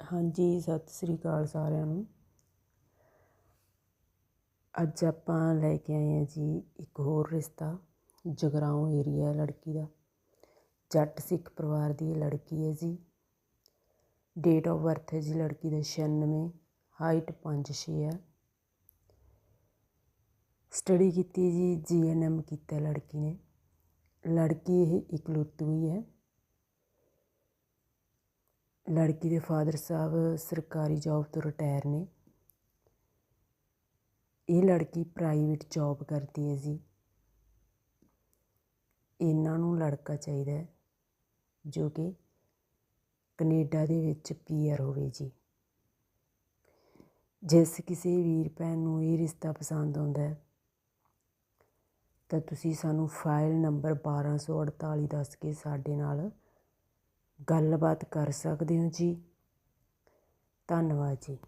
ਹਾਂਜੀ, ਸਤਿ ਸ੍ਰੀ ਅਕਾਲ ਸਾਰਿਆਂ ਨੂੰ। ਅੱਜ ਆਪਾਂ ਲੈ ਕੇ ਆਏ ਹਾਂ ਜੀ ਇੱਕ ਹੋਰ ਰਿਸ਼ਤਾ, ਜਗਰਾਉਂ ਏਰੀਆ ਲੜਕੀ ਦਾ। ਜੱਟ ਸਿੱਖ ਪਰਿਵਾਰ ਦੀ ਇਹ ਲੜਕੀ ਹੈ ਜੀ। ਡੇਟ ਆਫ ਬਰਥ ਹੈ ਜੀ ਲੜਕੀ ਦਾ 96 ਹਾਈਟ 5'6 ਹੈ। ਸਟੱਡੀ ਕੀਤੀ ਜੀ ਜੀਐਨਐਮ ਕੀਤਾ ਲੜਕੀ ਨੇ। ਲੜਕੀ ਇਹ ਇਕਲੌਤੀ ਹੋਈ ਹੈ। ਲੜਕੀ ਦੇ ਫਾਦਰ ਸਾਹਿਬ ਸਰਕਾਰੀ ਜੌਬ ਤੋਂ ਰਿਟਾਇਰ ਨੇ। ਇਹ ਲੜਕੀ ਪ੍ਰਾਈਵੇਟ ਜੌਬ ਕਰਦੀ ਹੈ ਜੀ। ਇਹਨਾਂ ਨੂੰ ਲੜਕਾ ਚਾਹੀਦਾ ਜੋ ਕਿ ਕੈਨੇਡਾ ਦੇ ਵਿੱਚ ਪੀਆਰ ਹੋਵੇ ਜੀ। ਜਿਸ ਕਿਸੇ ਵੀਰ ਭੈਣ ਨੂੰ ਇਹ ਰਿਸ਼ਤਾ ਪਸੰਦ ਆਉਂਦਾ ਹੈ, ਤਾਂ ਤੁਸੀਂ ਸਾਨੂੰ ਫਾਈਲ ਨੰਬਰ 1248 ਦੱਸ ਕੇ ਸਾਡੇ ਨਾਲ ਗੱਲਬਾਤ ਕਰ ਸਕਦੇ ਹੋ ਜੀ। ਧੰਨਵਾਦ ਜੀ।